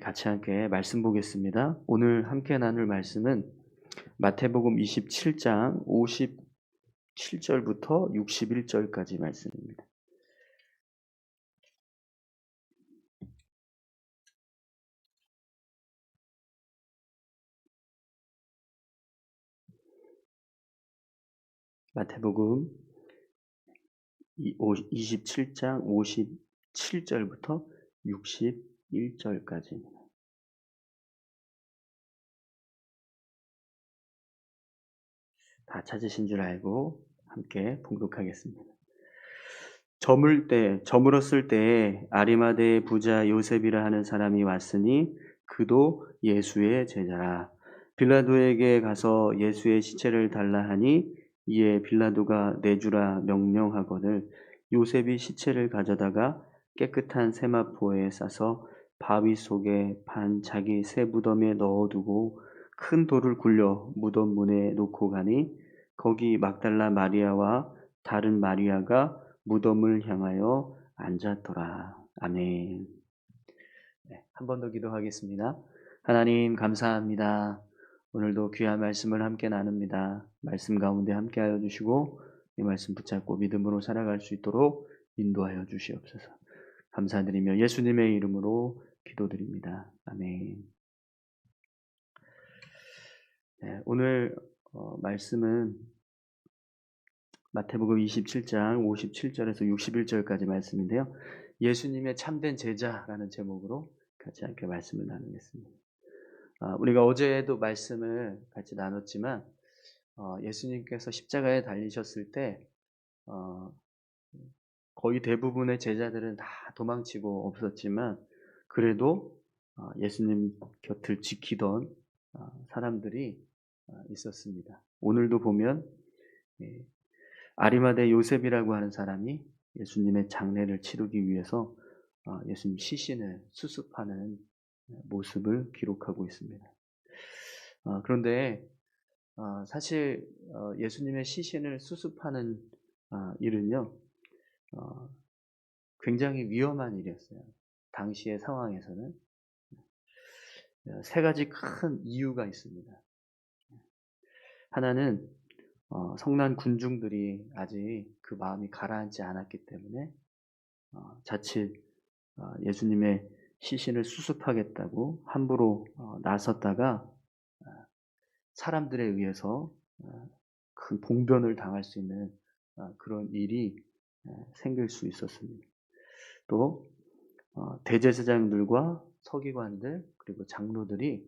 같이 함께 말씀 보겠습니다. 오늘 함께 나눌 말씀은 마태복음 27장 57절부터 61절까지 말씀입니다. 마태복음 27장 57절부터 61절까지입니다. 다 찾으신 줄 알고 함께 봉독하겠습니다. 저물 때, 저물었을 때에 아리마대의 부자 요셉이라 하는 사람이 왔으니 그도 예수의 제자라. 빌라도에게 가서 예수의 시체를 달라 하니 이에 빌라도가 내주라 명령하거늘 요셉이 시체를 가져다가 깨끗한 세마포에 싸서 바위 속에 반 자기 새 무덤에 넣어두고 큰 돌을 굴려 무덤 문에 놓고 가니 거기 막달라 마리아와 다른 마리아가 무덤을 향하여 앉았더라. 아멘. 네, 한번 더 기도하겠습니다. 하나님 감사합니다. 오늘도 귀한 말씀을 함께 나눕니다. 말씀 가운데 함께하여 주시고 이 말씀 붙잡고 믿음으로 살아갈 수 있도록 인도하여 주시옵소서. 감사드리며 예수님의 이름으로 기도드립니다. 아멘. 네, 오늘 어, 말씀은 마태복음 27장 57절에서 61절까지 말씀인데요. 예수님의 참된 제자라는 제목으로 같이 함께 말씀을 나누겠습니다. 아, 우리가 어제도 말씀을 같이 나눴지만 어, 예수님께서 십자가에 달리셨을 때 어, 거의 대부분의 제자들은 다 도망치고 없었지만 그래도 어, 예수님 곁을 지키던 어, 사람들이 어, 있었습니다. 오늘도 보면 예, 아리마대 요셉이라고 하는 사람이 예수님의 장례를 치르기 위해서 예수님 시신을 수습하는 모습을 기록하고 있습니다. 그런데 사실 예수님의 시신을 수습하는 일은요, 어, 굉장히 위험한 일이었어요. 당시의 상황에서는 어, 세 가지 큰 이유가 있습니다. 하나는 어, 성난 군중들이 아직 그 마음이 가라앉지 않았기 때문에 어, 자칫 어, 예수님의 시신을 수습하겠다고 함부로 어, 나섰다가 어, 사람들에 의해서 큰 봉변을 당할 수 있는 그런 일이 생길 수 있었습니다. 또 어, 대제사장들과 서기관들 그리고 장로들이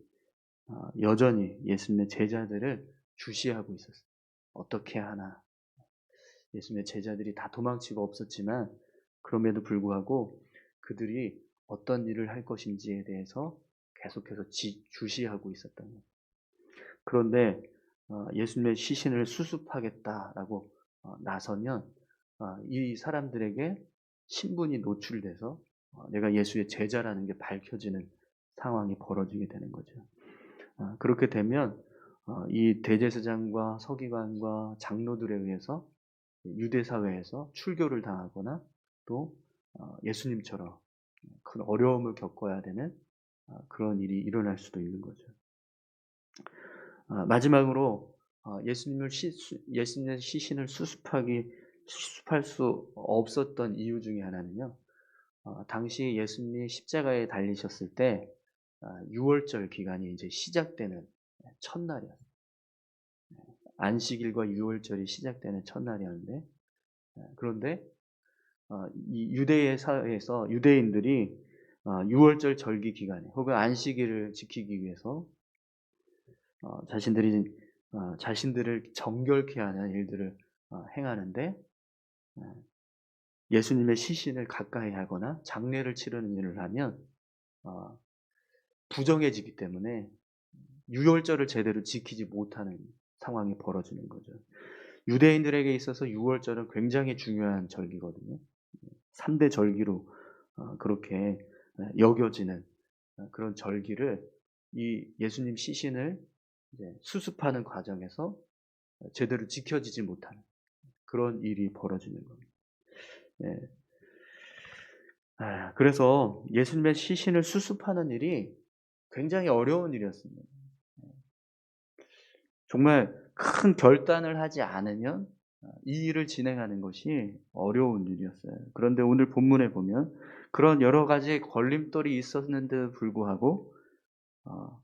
어, 여전히 예수님의 제자들을 주시하고 있었어요. 어떻게 하나 예수님의 제자들이 다 도망치고 없었지만 그럼에도 불구하고 그들이 어떤 일을 할 것인지에 대해서 계속해서 지, 주시하고 있었던 거예요. 그런데 어, 예수님의 시신을 수습하겠다라고 나서면 아, 이 사람들에게 신분이 노출돼서 어, 내가 예수의 제자라는 게 밝혀지는 상황이 벌어지게 되는 거죠. 아, 그렇게 되면 어, 이 대제사장과 서기관과 장로들에 의해서 유대 사회에서 출교를 당하거나 또 어, 예수님처럼 큰 어려움을 겪어야 되는 그런 일이 일어날 수도 있는 거죠. 마지막으로 예수님을 시, 예수님의 시신을 수습하기 수습할 수 없었던 이유 중에 하나는요. 어, 당시 예수님이 십자가에 달리셨을 때 어, 6월절 기간이 이제 시작되는 첫날이었어요. 안식일과 6월절이 시작되는 첫날이었는데 어, 그런데 어, 이 유대의 사회에서 유대인들이 6월절 어, 절기 기간에 혹은 안식일을 지키기 위해서 어, 자신들이 자신들을 정결케 하는 일들을 행하는데 네. 예수님의 시신을 가까이 하거나 장례를 치르는 일을 하면 어, 부정해지기 때문에 유월절을 제대로 지키지 못하는 상황이 벌어지는 거죠. 유대인들에게 있어서 유월절은 굉장히 중요한 절기거든요. 3대 절기로 어, 그렇게 여겨지는 어, 그런 절기를 이 예수님 시신을 수습하는 과정에서 제대로 지켜지지 못하는 그런 일이 벌어지는 겁니다. 예. 아, 그래서 예수님의 시신을 수습하는 일이 굉장히 어려운 일이었습니다. 정말 큰 결단을 하지 않으면 이 일을 진행하는 것이 어려운 일이었어요. 그런데 오늘 본문에 보면 그런 여러 가지 걸림돌이 있었는데도 불구하고 어,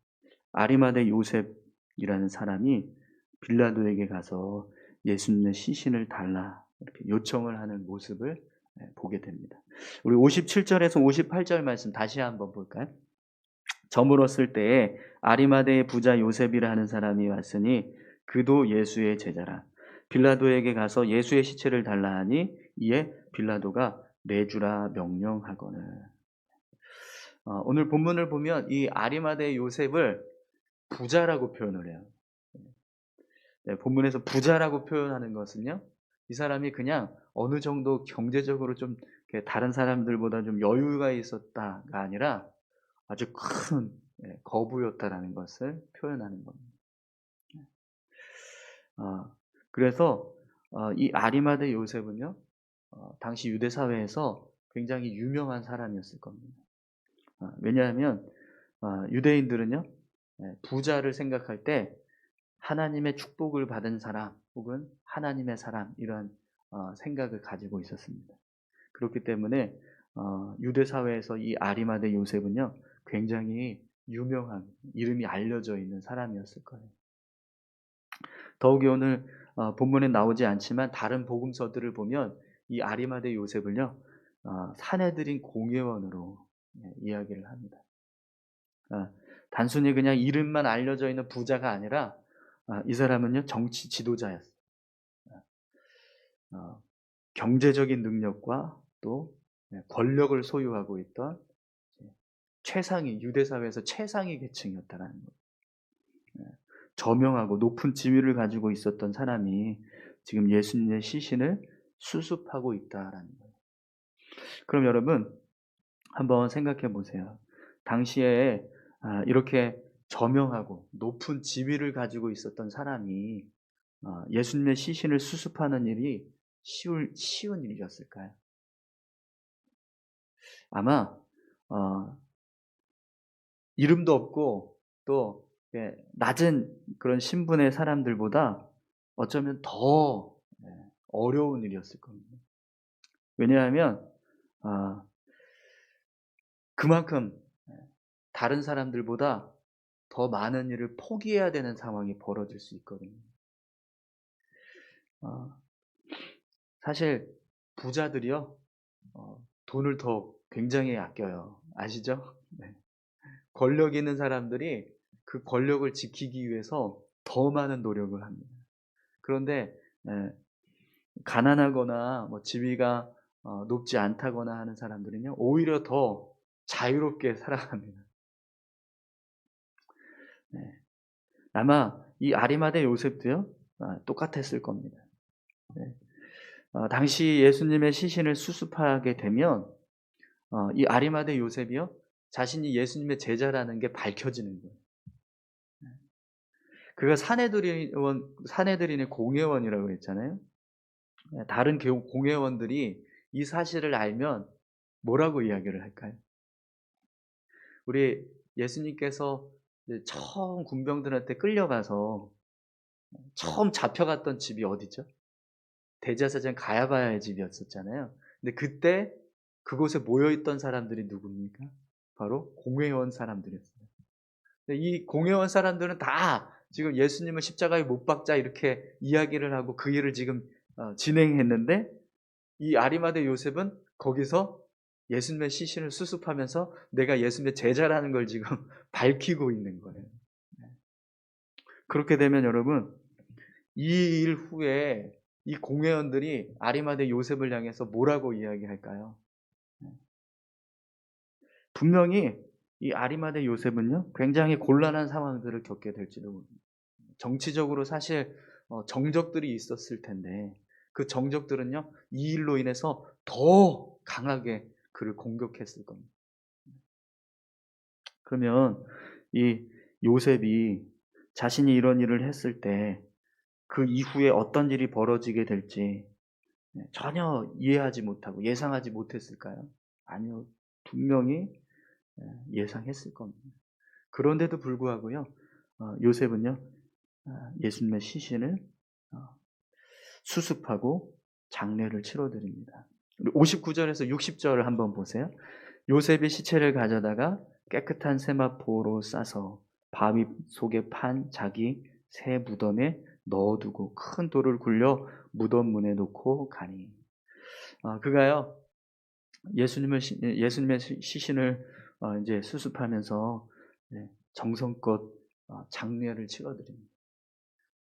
아리마대 요셉이라는 사람이 빌라도에게 가서 예수님의 시신을 달라 이렇게 요청을 하는 모습을 예, 보게 됩니다. 우리 57절에서 58절 말씀 다시 한번 볼까요? 저물었을 때에 아리마대의 부자 요셉이라 하는 사람이 왔으니 그도 예수의 제자라. 빌라도에게 가서 예수의 시체를 달라 하니 이에 빌라도가 내주라 명령하거늘. 어, 오늘 본문을 보면 이 아리마대 요셉을 부자라고 표현을 해요. 네, 본문에서 부자라고 표현하는 것은요, 이 사람이 그냥 어느 정도 경제적으로 좀 다른 사람들보다 좀 여유가 있었다가 아니라 아주 큰 예, 거부였다라는 것을 표현하는 겁니다. 어, 그래서 어, 이 아리마대 요셉은요, 어, 당시 유대 사회에서 굉장히 유명한 사람이었을 겁니다. 어, 왜냐하면 어, 유대인들은요, 예, 부자를 생각할 때 하나님의 축복을 받은 사람 혹은 하나님의 사람 이런 어, 생각을 가지고 있었습니다. 그렇기 때문에 어, 유대 사회에서 이 아리마대 요셉은요 굉장히 유명한 이름이 알려져 있는 사람이었을 거예요. 더욱이 오늘 어, 본문에 나오지 않지만 다른 복음서들을 보면 이 아리마대 요셉을요 어, 사내들인 공회원으로 예, 이야기를 합니다. 어, 단순히 그냥 이름만 알려져 있는 부자가 아니라 아, 이 사람은요 정치 지도자였어요. 어, 경제적인 능력과 또 네, 권력을 소유하고 있던 최상위 유대 사회에서 최상위 계층이었다라는 거예요. 네, 저명하고 높은 지위를 가지고 있었던 사람이 지금 예수님의 시신을 수습하고 있다라는 거예요. 그럼 여러분 한번 생각해 보세요. 당시에 아, 이렇게 저명하고 높은 지위를 가지고 있었던 사람이 어, 예수님의 시신을 수습하는 일이 쉬울, 쉬운 일이었을까요? 아마 어, 이름도 없고 또 낮은 그런 신분의 사람들보다 어쩌면 더 예, 어려운 일이었을 겁니다. 왜냐하면 어, 그만큼 예, 다른 사람들보다 더 많은 일을 포기해야 되는 상황이 벌어질 수 있거든요. 어, 사실 부자들이요 어, 돈을 더 굉장히 아껴요. 아시죠? 네. 권력 있는 사람들이 그 권력을 지키기 위해서 더 많은 노력을 합니다. 그런데 네, 가난하거나 뭐 지위가 어, 높지 않다거나 하는 사람들은요 오히려 더 자유롭게 살아갑니다. 네. 아마 이 아리마대 요셉도요 아, 똑같았을 겁니다. 네. 어, 당시 예수님의 시신을 수습하게 되면 어, 이 아리마대 요셉이요 자신이 예수님의 제자라는 게 밝혀지는 거예요. 네. 그가 사내들인 사내들인의 공회원이라고 했잖아요. 네, 다른 공회원들이 이 사실을 알면 뭐라고 이야기를 할까요? 우리 예수님께서 처음 군병들한테 끌려가서 처음 잡혀갔던 집이 어디죠? 대제사장 가야바야의 집이었었잖아요. 근데 그때 그곳에 모여있던 사람들이 누굽니까? 바로 공회원 사람들이었어요. 이 공회원 사람들은 다 지금 예수님을 십자가에 못 박자 이렇게 이야기를 하고 그 일을 지금 어, 진행했는데 이 아리마대 요셉은 거기서 예수님의 시신을 수습하면서 내가 예수님의 제자라는 걸 지금 밝히고 있는 거예요. 네. 그렇게 되면 여러분 이 일 후에 이 공회원들이 아리마대 요셉을 향해서 뭐라고 이야기할까요? 네. 분명히 이 아리마대 요셉은요 굉장히 곤란한 상황들을 겪게 될지도 모릅니다. 정치적으로 사실 어, 정적들이 있었을 텐데 그 정적들은요 이 일로 인해서 더 강하게 그를 공격했을 겁니다. 그러면 이 요셉이 자신이 이런 일을 했을 때 그 이후에 어떤 일이 벌어지게 될지 전혀 이해하지 못하고 예상하지 못했을까요? 아니요. 분명히 예상했을 겁니다. 그런데도 불구하고요. 어, 요셉은요. 어, 예수님의 시신을 어, 수습하고 장례를 치러드립니다. 59절에서 60절을 한번 보세요. 요셉이 시체를 가져다가 깨끗한 세마포로 싸서 바위 속에 판 자기 새 무덤에 넣어두고 큰 돌을 굴려 무덤 문에 놓고 가니. 아, 그가요 예수님을 시- 예수님의 시- 시신을 어, 이제 수습하면서 네, 정성껏 어, 장례를 치러드립니다.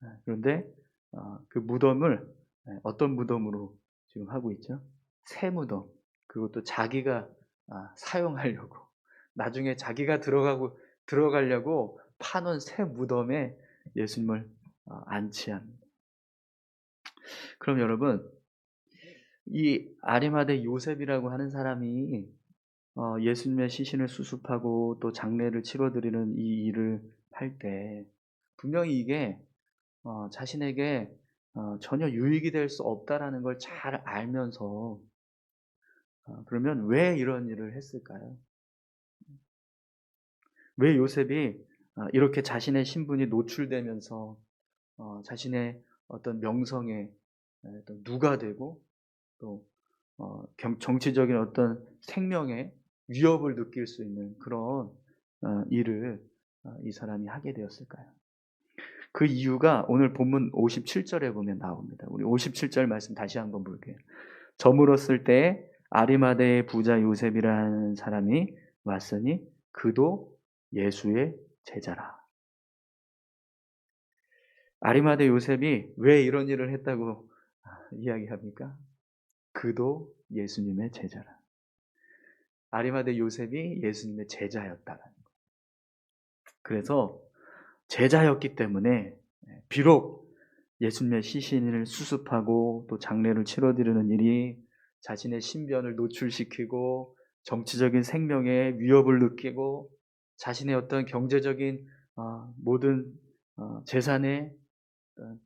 네, 그런데 어, 그 무덤을 네, 어떤 무덤으로 지금 하고 있죠? 새 무덤. 그것도 자기가 아, 사용하려고 나중에 자기가 들어가고 들어가려고 파놓은 새 무덤에 예수님을 어, 안치합니다. 그럼 여러분 이 아리마대 요셉이라고 하는 사람이 어, 예수님의 시신을 수습하고 또 장례를 치러드리는 이 일을 할 때 분명히 이게 어, 자신에게 어, 전혀 유익이 될 수 없다라는 걸 잘 알면서 어, 그러면 왜 이런 일을 했을까요? 왜 요셉이 어, 이렇게 자신의 신분이 노출되면서 어, 자신의 어떤 명성에 누가 되고 또 어, 경- 정치적인 어떤 생명에 위협을 느낄 수 있는 그런 어, 일을 어, 이 사람이 하게 되었을까요? 그 이유가 오늘 본문 57절에 보면 나옵니다. 우리 57절 말씀 다시 한번 볼게요. 저물었을 때 아리마대의 부자 요셉이라는 사람이 왔으니 그도 예수의 제자라. 아리마대 요셉이 왜 이런 일을 했다고 이야기합니까? 그도 예수님의 제자라. 아리마대 요셉이 예수님의 제자였다는 거. 그래서 제자였기 때문에 비록 예수님의 시신을 수습하고 또 장례를 치러드리는 일이 자신의 신변을 노출시키고 정치적인 생명에 위협을 느끼고 자신의 어떤 경제적인 어, 모든 어, 재산에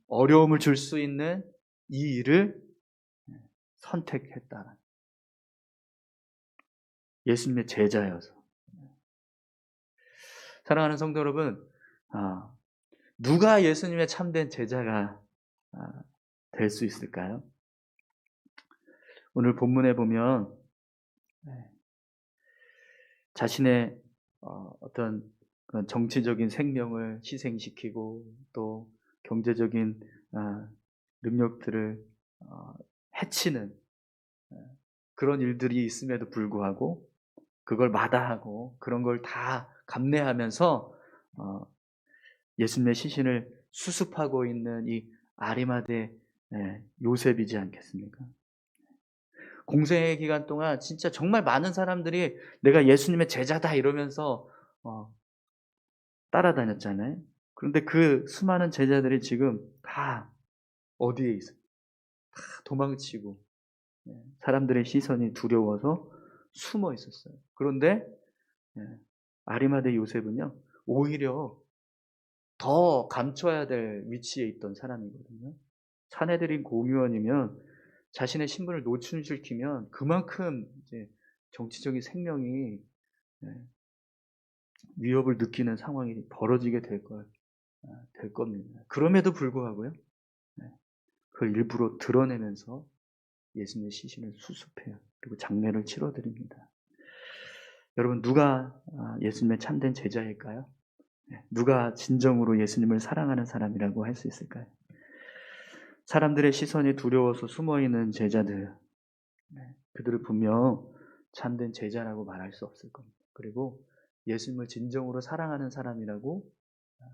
어려움을 줄 수 있는 이 일을 선택했다. 예수님의 제자여서. 사랑하는 성도 여러분, 아, 누가 예수님의 참된 제자가 아, 될수 있을까요? 오늘 본문에 보면 네, 자신의 어, 어떤 그런 정치적인 생명을 희생시키고 또 경제적인 아, 능력들을 어, 해치는 어, 그런 일들이 있음에도 불구하고 그걸 마다하고 그런 걸 다 감내하면서 어, 예수님의 시신을 수습하고 있는 이 아리마대 예, 요셉이지 않겠습니까? 공생의 기간 동안 진짜 정말 많은 사람들이 내가 예수님의 제자다 이러면서 어, 따라다녔잖아요. 그런데 그 수많은 제자들이 지금 다 어디에 있어요? 다 도망치고 예, 사람들의 시선이 두려워서 숨어 있었어요. 그런데 예, 아리마대 요셉은요 오히려 더 감춰야 될 위치에 있던 사람이거든요. 사내들인 공유원이면 자신의 신분을 노출시키면 그만큼 이제 정치적인 생명이 예, 위협을 느끼는 상황이 벌어지게 될 걸, 아, 될 겁니다. 그럼에도 불구하고요, 예, 그걸 일부러 드러내면서 예수님의 시신을 수습해요. 그리고 장례를 치러드립니다. 여러분, 누가 아, 예수님의 참된 제자일까요? 예, 누가 진정으로 예수님을 사랑하는 사람이라고 할 수 있을까요? 사람들의 시선이 두려워서 숨어있는 제자들, 네, 그들을 분명 참된 제자라고 말할 수 없을 겁니다. 그리고 예수님을 진정으로 사랑하는 사람이라고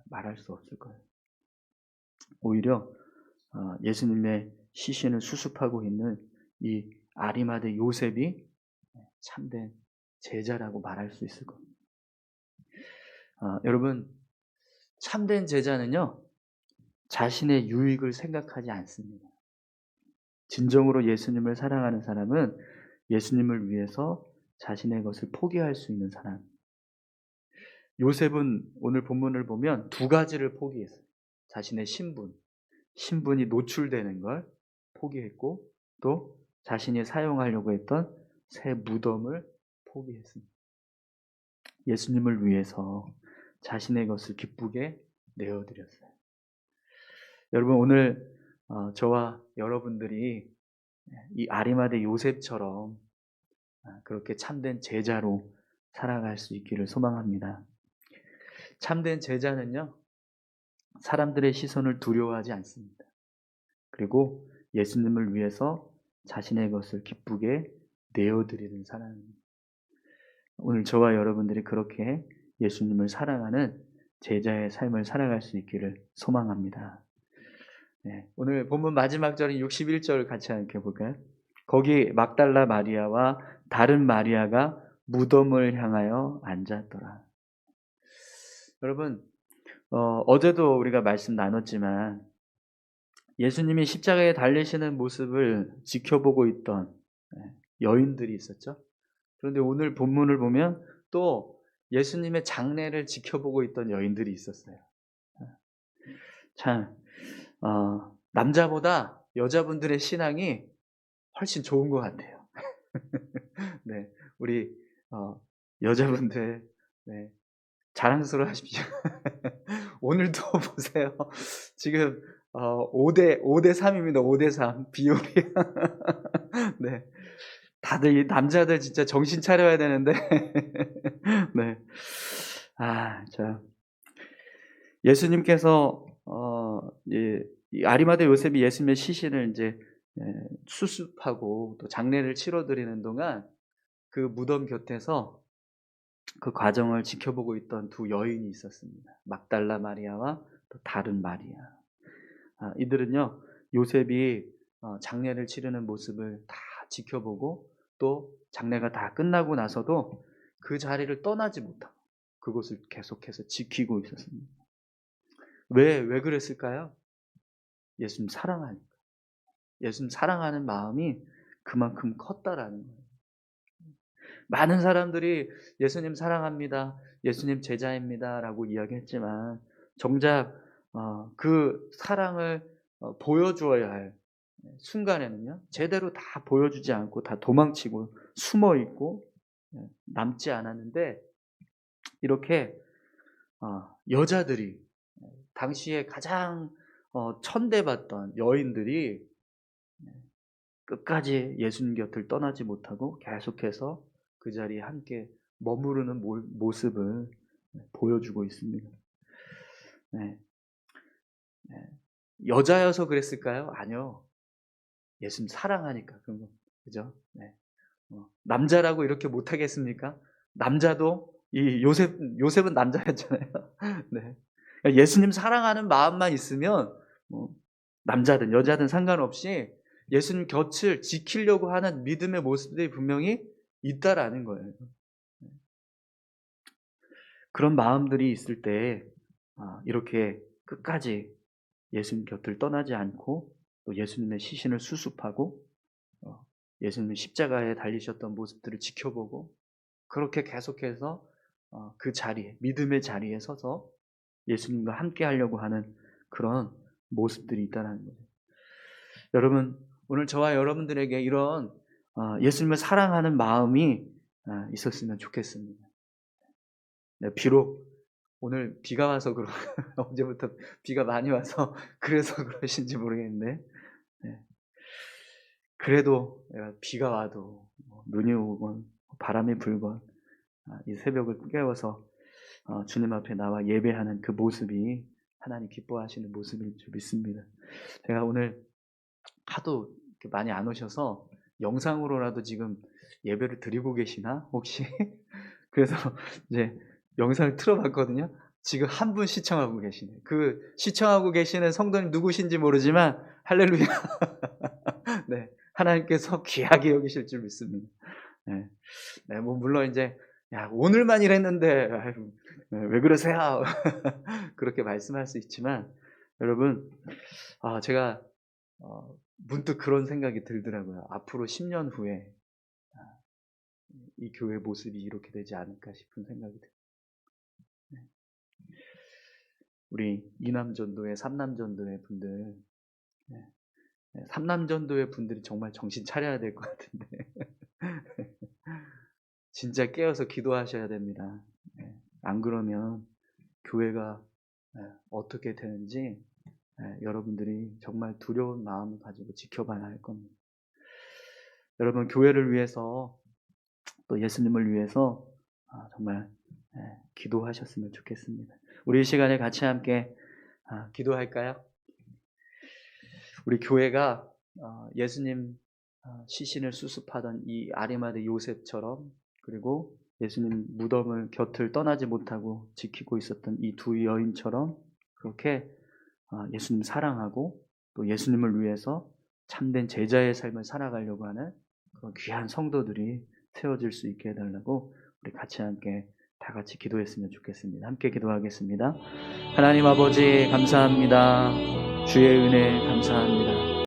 말할 수 없을 거예요. 오히려 어, 예수님의 시신을 수습하고 있는 이 아리마대 요셉이 참된 제자라고 말할 수 있을 겁니다. 아, 여러분, 참된 제자는요, 자신의 유익을 생각하지 않습니다. 진정으로 예수님을 사랑하는 사람은 예수님을 위해서 자신의 것을 포기할 수 있는 사람. 요셉은 오늘 본문을 보면 두 가지를 포기했어요. 자신의 신분, 신분이 노출되는 걸 포기했고, 또 자신이 사용하려고 했던 새 무덤을 포기했습니다. 예수님을 위해서 자신의 것을 기쁘게 내어드렸어요. 여러분 오늘 어, 저와 여러분들이 이 아리마대 요셉처럼 아, 그렇게 참된 제자로 살아갈 수 있기를 소망합니다. 참된 제자는요, 사람들의 시선을 두려워하지 않습니다. 그리고 예수님을 위해서 자신의 것을 기쁘게 내어드리는 사람입니다. 오늘 저와 여러분들이 그렇게 예수님을 사랑하는 제자의 삶을 살아갈 수 있기를 소망합니다. 네, 오늘 본문 마지막 절인 61절 같이 함께 볼까요? 거기 막달라 마리아와 다른 마리아가 무덤을 향하여 앉았더라. 여러분, 어, 제도 우리가 말씀 나눴지만 예수님이 십자가에 달리시는 모습을 지켜보고 있던 네, 여인들이 있었죠. 그런데 오늘 본문을 보면 또 예수님의 장례를 지켜보고 있던 여인들이 있었어요. 참, 어, 남자보다 여자분들의 신앙이 훨씬 좋은 것 같아요. 네, 우리 어, 여자분들 네, 자랑스러워 하십시오. 오늘도 보세요. 지금 어, 5대 5대 3입니다. 5대 3 비율이. 네. 다들 이 남자들 진짜 정신 차려야 되는데. 네. 아, 자. 예수님께서 어, 예, 아리마대 요셉이 예수님의 시신을 이제 예, 수습하고 또 장례를 치러드리는 동안 그 무덤 곁에서 그 과정을 지켜보고 있던 두 여인이 있었습니다. 막달라 마리아와 또 다른 마리아. 아, 이들은요 요셉이 어, 장례를 치르는 모습을 다 지켜보고 또 장례가 다 끝나고 나서도 그 자리를 떠나지 못하고 그곳을 계속해서 지키고 있었습니다. 왜, 왜 그랬을까요? 예수님 사랑하니까. 예수님 사랑하는 마음이 그만큼 컸다라는 거예요. 많은 사람들이 예수님 사랑합니다. 예수님 제자입니다. 라고 이야기했지만, 정작, 어, 그 사랑을 어, 보여주어야 할 순간에는요, 제대로 다 보여주지 않고 다 도망치고 숨어 있고 예, 남지 않았는데, 이렇게 어, 여자들이 당시에 가장 어, 천대받던 여인들이 끝까지 예수님 곁을 떠나지 못하고 계속해서 그 자리에 함께 머무르는 모 습을 보여주고 있습니다. 네. 네. 여자여서 그랬을까요? 아니요. 예수님 사랑하니까 그런 거 그죠? 네. 어, 남자라고 이렇게 못하겠습니까? 남자도 이 요셉 요셉은 남자였잖아요. 네. 그러니까 예수님 사랑하는 마음만 있으면 뭐 남자든 여자든 상관없이 예수님 곁을 지키려고 하는 믿음의 모습들이 분명히 있다라는 거예요. 그런 마음들이 있을 때 아, 이렇게 끝까지 예수님 곁을 떠나지 않고 또 예수님의 시신을 수습하고 어, 예수님 십자가에 달리셨던 모습들을 지켜보고 그렇게 계속해서 어, 그 자리에 믿음의 자리에 서서 예수님과 함께 하려고 하는 그런 모습들이 있다는 거죠. 여러분, 오늘 저와 여러분들에게 이런 어, 예수님을 사랑하는 마음이 어, 있었으면 좋겠습니다. 네, 비록 오늘 비가 와서 그런 언제부터 비가 많이 와서 그래서 그러신지 모르겠는데 네. 그래도 비가 와도 뭐 눈이 오건 바람이 불건 아, 이 새벽을 깨워서 어, 주님 앞에 나와 예배하는 그 모습이 하나님 기뻐하시는 모습인 줄 믿습니다. 제가 오늘 하도 많이 안 오셔서 영상으로라도 지금 예배를 드리고 계시나 혹시 그래서 이제 영상을 틀어봤거든요. 지금 한 분 시청하고 계시네요. 그 시청하고 계시는 성도님 누구신지 모르지만 할렐루야. 네, 하나님께서 귀하게 여기실 줄 믿습니다. 네, 네, 뭐 물론 이제 야 오늘만 아유, 네, 왜 그러세요? 그렇게 말씀할 수 있지만 여러분 아, 제가 어, 문득 그런 생각이 들더라고요. 앞으로 10년 후에 아, 이 교회 모습이 이렇게 되지 않을까 싶은 생각이 들어요. 네. 우리 이남전도회, 삼남전도회 분들, 네. 삼남전도회 분들이 정말 정신 차려야 될 것 같은데. 진짜 깨어서 기도하셔야 됩니다. 예, 안 그러면 교회가 예, 어떻게 되는지 예, 여러분들이 정말 두려운 마음을 가지고 지켜봐야 할 겁니다. 여러분 교회를 위해서 또 예수님을 위해서 아, 정말 예, 기도하셨으면 좋겠습니다. 우리 이 시간에 같이 함께 아, 기도할까요? 우리 교회가 어, 예수님 어, 시신을 수습하던 이 아리마대 요셉처럼 그리고 예수님 무덤을 곁을 떠나지 못하고 지키고 있었던 이 두 여인처럼 그렇게 어, 예수님 사랑하고 또 예수님을 위해서 참된 제자의 삶을 살아가려고 하는 그런 귀한 성도들이 세워질 수 있게 해달라고 우리 같이 함께 다 같이 기도했으면 좋겠습니다. 함께 기도하겠습니다. 하나님 아버지 감사합니다. 주의 은혜 감사합니다.